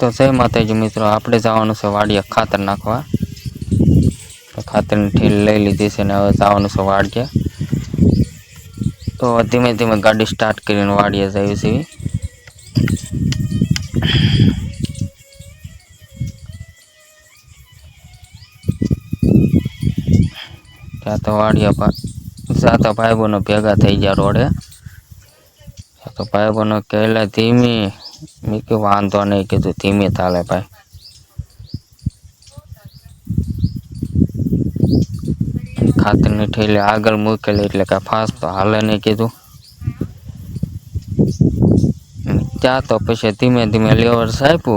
તો સહે માથે મિત્રો આપણે જવાનું છે વાડીએ ખાતર નાખવા તો ખાતર ઠીલ લઈ લીધી છે ને હવે જવાનું છે વાડીએ તો ધીમે ધીમે ગાડી સ્ટાર્ટ કરીને વાડીએ જઈશું જા તો વાડીયા પાસા તો ભાઈબોનો ભેગા થઈ ગયા રોડે આ તો પાયબોનો કહેલા ધીમી मिके वान तो ने कितु धीमे ताले भाई खातर ने ठेले अगळ मुकेले એટલે કા ફાસ તો હાલે નહી કીધું જા તો પછી ધીમે ધીમે લવર્સ આપો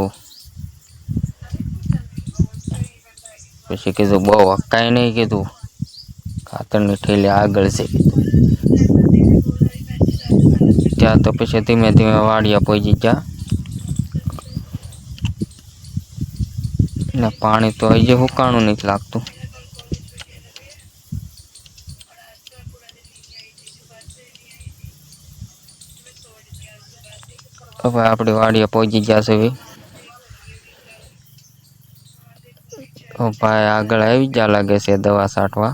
વિશે કીધું બોવ કાઈ નહી કીધું ખાતર ને ठेले આગળ છે કીધું જા તો પછી ધીમે ધીમે વાડિયા પોજી ગયા ના પાણી તો હજી હુકાણું નથી લાગતું ઓ ભાઈ આપણે વાડિયા પોજી ગયા છે ઓ ભાઈ આગળ આવી જા લાગે છે દવા સાટવા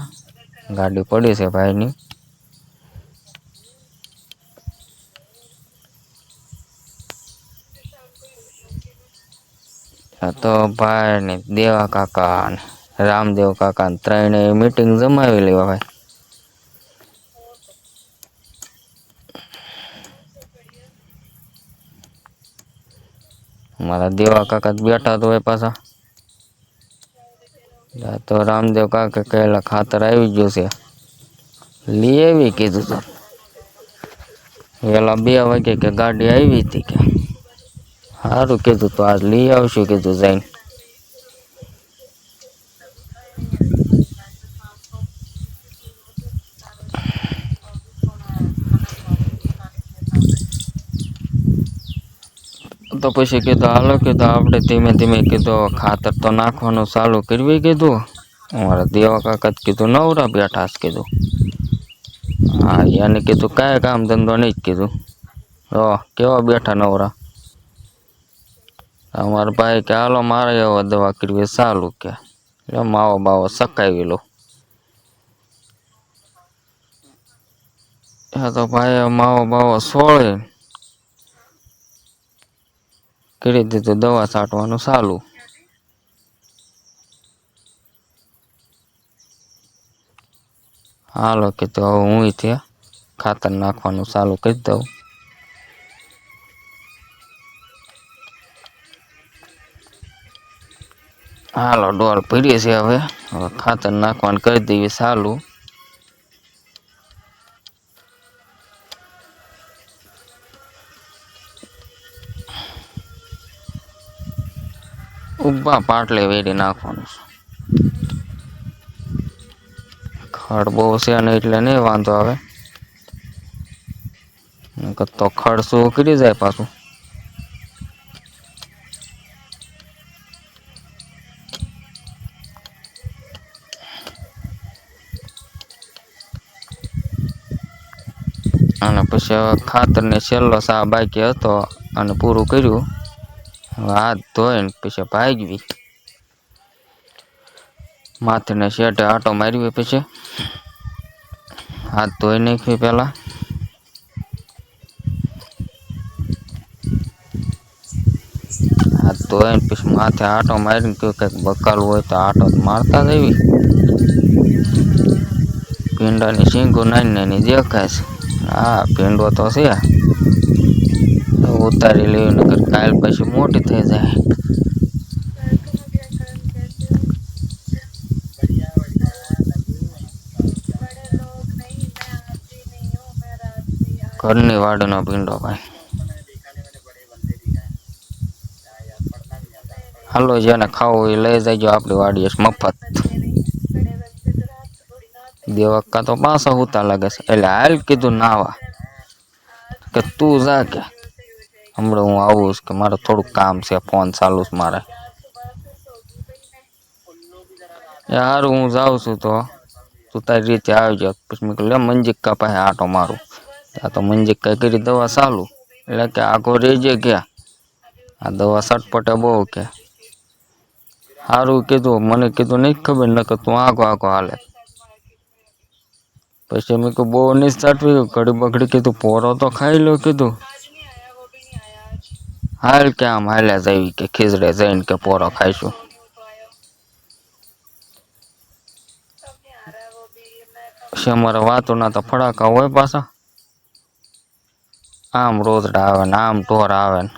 ગાડી પડ્યું છે ભાઈની તો બાય ને દેવા કાકા ને રામદેવ કાકા ને ત્રણ મીટિંગ જમાવે લેવા મારા દેવા કાકા બેઠા તોય પાછા તો રામદેવ કાકા કહેલા ખાતર આવી ગયો છે ની આવી કીધું તો એલા બિયાવા કે કે ગાડી આવીતી કે આ રૂ કીધું તો આજ લઈ આવશુ કીધું જાઈન ઓ તો પૈસે કીધું આ લખી આપડે ધીમે ધીમે કીધું ખાતર તો નાખવાનું ચાલુ કરીવી કીધું અમારા દેવા કાકા કીધું નવરા બેઠાસ કીધું આ એને કીધું કાય કામ ધંધો નઈ કીધું ઓ કેવો બેઠા નવરા અમારા ભાઈ કે હાલો મારે એવો દવા કરવી સારું કે માવો બાવો સકાવી લો હા તો ભાઈ માવો બાવો સોળે કરી દીધું દવા છાંટવાનું સારું હાલો કે તો હું ત્યાં ખાતર નાખવાનું ચાલુ કરી દઉં હાલો ડોલ પડી છીએ હવે હવે ખાતર નાખવાનું કરી દઈએ સારું ઉભા પાટલે વેડી નાખવાનું ખડ બહુ છે ને એટલે નહીં વાંધો આવે કત્તો ખડ શું ઉકળી જાય પાછું અને પછી ખાતર ને છેલ્લો સા બાકી હતો અને પૂરું કર્યું હાથ ધોઈને પછી ભાગવી માથેને શેઠે આટો મારવી પછી હાથ ધોઈ નાખવી પેલા હાથ ધોઈને પછી માથે આટો મારીને કયો કંઈક બકાલ હોય તો આટો મારતા જ આવી ભીંડાની શીંગું નાની નાની દેખાય છે आ पिंडो तो छे उतारी लेयो नगर काल पछि मोठे થઈ જાય કોરની વાડનો पिंडो भाई દેખાને બડે બંદે દેખાય હાલો જોને ખાઓ એ લઈ જાજો આપડી વાડીય મફત दिवक तो पास होता लगा सा लाल के तो नावा के तू जा के हम लोग आओ उसके मारा थोड़ा काम से फोन साल उस मारा यार हूँ जाऊ सु तो तू तारी रीते आ जा पुछ में कहले मंजिक का पहे आटो मारू ता तो मंजिक का करी दवा सालू એટલે કે આખો રેજે ગયા આ बो क्या બહુ કે સારું કીધું મને કીધું નહીં ખબર ન કે તું આખો આખો હાલે પછી અમે કહ્યું બહુ અનિષ્ઠા થયું કડી બગડી કીધું પોરો તો ખાઈ લો કીધું હાલ કે આમ હાલ્યા જઈ કે ખીચડે જઈને કે પોરો ખાઈશું પછી અમારા વાતોના તો ફડાકા હોય પાછા આમ રોતડા આવે ને આમ ઢોર આવે ને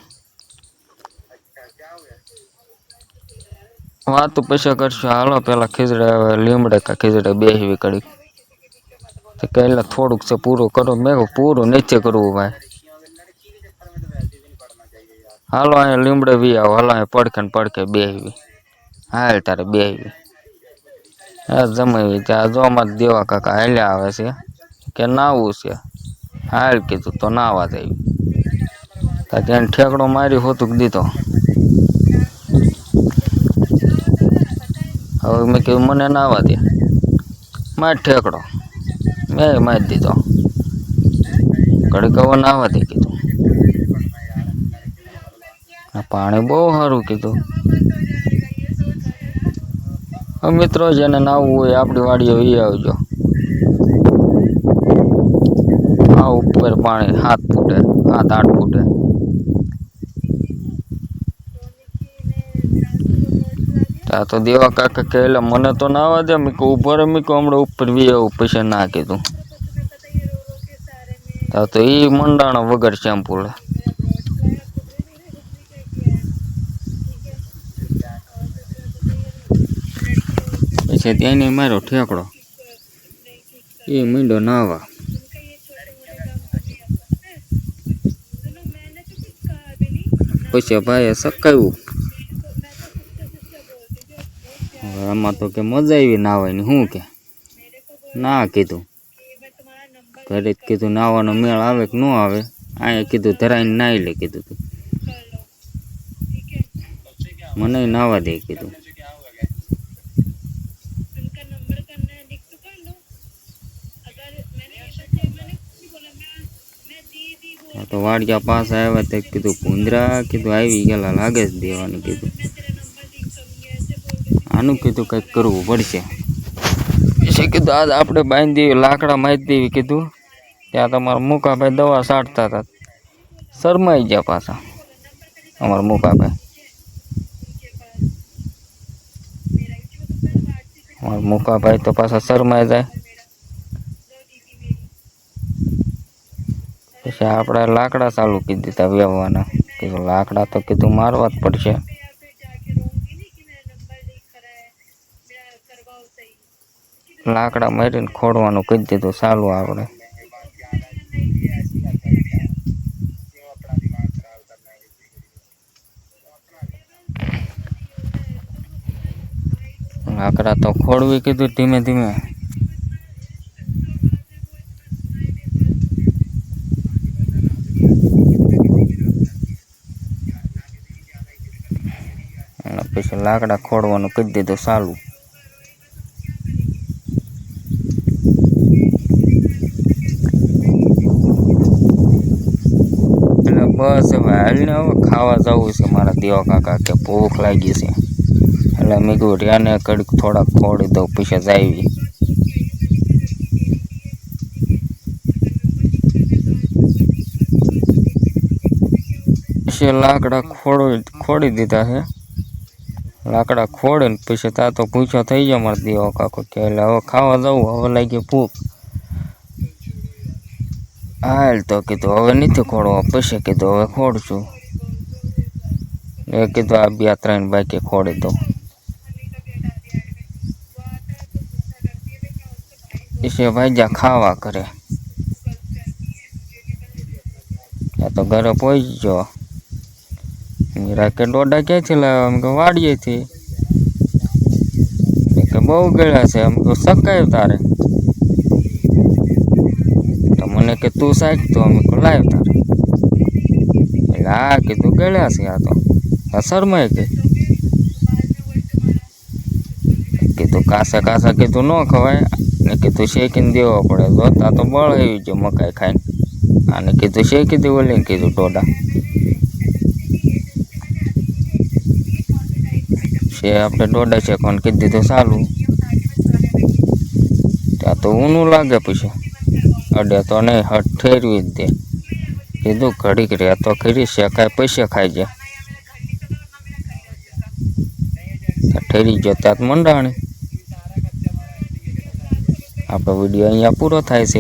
વાત તો પૈસા કરશું હાલો પેલા ખીચડે લીમડે કે ખીચડે બેસવી કડી तो पहले से पूरा करो मैं को पूरा नीचे करव भाई हालो अ लीमड़े भी आओ हालो अ पड़के पड़के बेहवी हाल तारे बेहवी जमी त्या जो मत देवा काका हल्या आवे से के नाव से हाल कीधु तो नावा दे त्या ठेकड़ो मारी हो तुक दी तो हम मैं क्यों मैंने नावा दिया मैं ठेकड़ो બે મારી દીધો ઘડી કવર ના આવતી કીધું પાણી બહુ સારું કીધું મિત્રો જેને નાવું હોય આપણી વાડીઓ એ આવજો આ ઉપર પાણી સાત ફૂટે સાત આઠ ફૂટે આ તો દેવા કાકા કહેલા મને તો ના આવવા દે મેં કહું ઊભો રે મેં કહું હમણાં ઉપર વી આવું પૈસા ના કીધું તા તો એ મંડાણા વગર શેમ્પૂલે પછી ત્યાંને મારો ઠેકડો એ મીંડો ના નાવા પછી ભાઈએ સકાવ્યું આમાં તો કે મજા આવી નાવાની શું કે ના કીધું ઘરે જ કીધું નાવાનો મેળ આવે કે ન આવે અહીંયા કીધું ધરાઈને નાહી લે કીધું તું મને નાવા દે કીધું તો વાડિયા પાસે આવ્યા તે કીધું પુંદરા કીધું આવી ગયેલા લાગે જ દેવાનું કીધું આનું કીધું કંઈક કરવું પડશે પછી કીધું આજ આપણે બાંધી દેવી લાકડા મારી દેવી કીધું ત્યાં તમારા મુકાભાઈ દવા સાટતા હતા શરમાઈ ગયા પાછા અમારા મુકાભાઈ અમારા ભાઈ તો પાછા શરમાઈ જાય પછી આપણે લાકડા ચાલુ કીધી હતા વ્યવહારના કીધું લાકડા તો કીધું મારવા જ પડશે લાકડા મરીન ખોડવાનું કી દીધું ચાલુ આપણે આપણે આપણા દિમાગરાલ કરનાગે લાકડા તો ખોડવી કીધું ધીમે ધીમે ને પછી લાકડા ખોડવાનું કી દીધું ચાલુ એનો હવે ખાવા જાવું છે મારા દેવા કાકા કે ભૂખ લાગી છે એટલે મેં ગયો ઢાને કડક થોડા ખોડી દઉં પછી જાવી છે છે લાકડા ખોડ ખોડી દીધા છે લાકડા ખોડે ને પછી તા તો પૂછો થઈ ગયો મારા દેવા કાકા કે હવે ખાવા જાવું હવે લાગે ભૂખ હાલ તો કીધું હવે નથી ખોડવો પૈસે કીધું હવે ખોડશું એ કીધું આ બે ત્રણ બાઈકે ખોડી દો એ ભાઈજા ખાવા કરે આ તો ઘરે પહોંચી ગયો રાકેટ દોડા ક્યાંથી લાવ્યો એમ કે વાડીએથી કે બહુ ગળ્યા છે એમ તો સકાય તારે કે તું સાહેબ તો અમે લાવ્યો તારે એટલે આ કીધું ગળ્યા છે આ તો અસરમાં કે કીધું કાસા કાસા કીધું ન ખવાય ને કીધું શેકીને દેવો પડે જોતા તો બળ આવી છે મકાઈ ખાઈને આને કીધું શેકી દેવું લઈને કીધું ટોડા છે આપણે દોઢ છે કોણ કીધું તો સારું ત્યાં તો ઊનું લાગે પછી અડે તો નહીં હટ ઠેરવી જ દે કીધું ઘડીક રહે તો ખરી શેકાય પૈસે ખાઈ જાય ઠેરી જતા મંડાણી આપણો વિડીયો અહીંયા પૂરો થાય છે